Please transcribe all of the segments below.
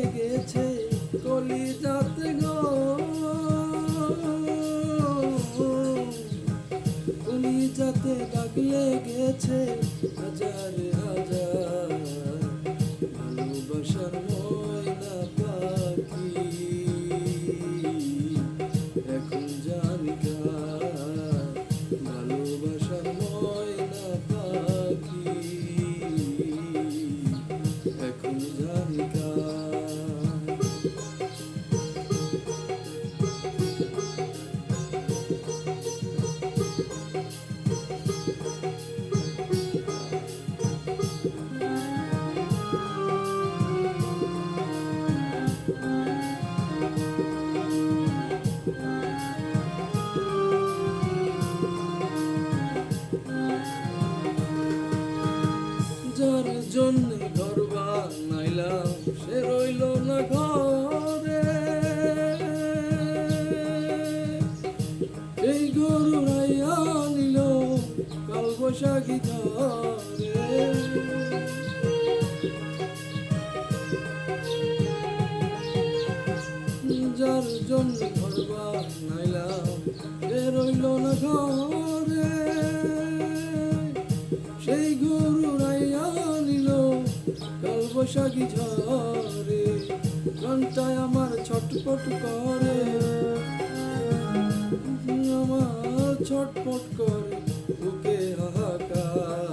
যাতে দাগ লেগেছে জন্য ঘর বানাইলাম সে রইল না ঘরে। এই গরু রাইয়া নিল কাল বৈশাখী ঝরে যার জন্য ঘর বানাইলাম সে রইল না ঘরে। বৈশাখী ঝরে ঘন্টায় আমার ছটপট করে। আমার ছটপট করে বুকে হাহাকার।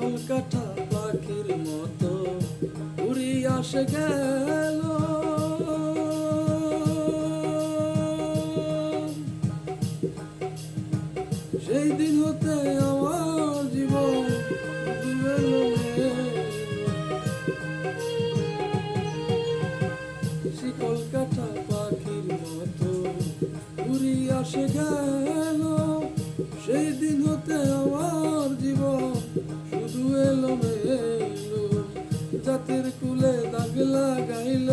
শিকল কাঠা পাখির মতো উড়ি আসে গেল সেই দিন হতে আমার জীবন। শিকল কাঠা পাখির মতো উড়ি আসে গেল সেই দিন হতে আমার এলো মেলো কুলে দাগ লাগাইল।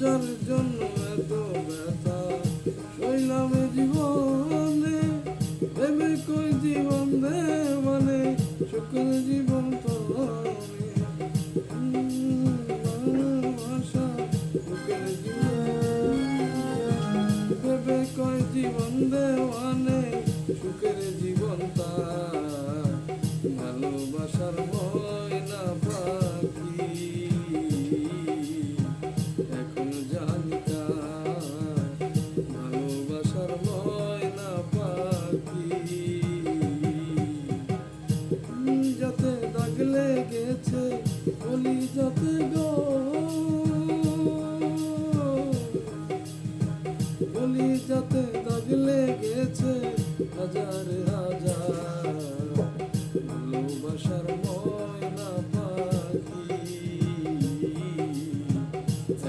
যার জন্য এত ব্যথা। এ জীবনে ভেবে কই জীবন দে মানে সুখের জীবন তো ভেবে কয় জীবন। দেওয়ানে, সুখের জীবন তা আছে অলি যাতে গো। অলি লেগেছে হাজার হাজার ভালোবাসার ময়না পাখি।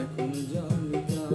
এখন জানকা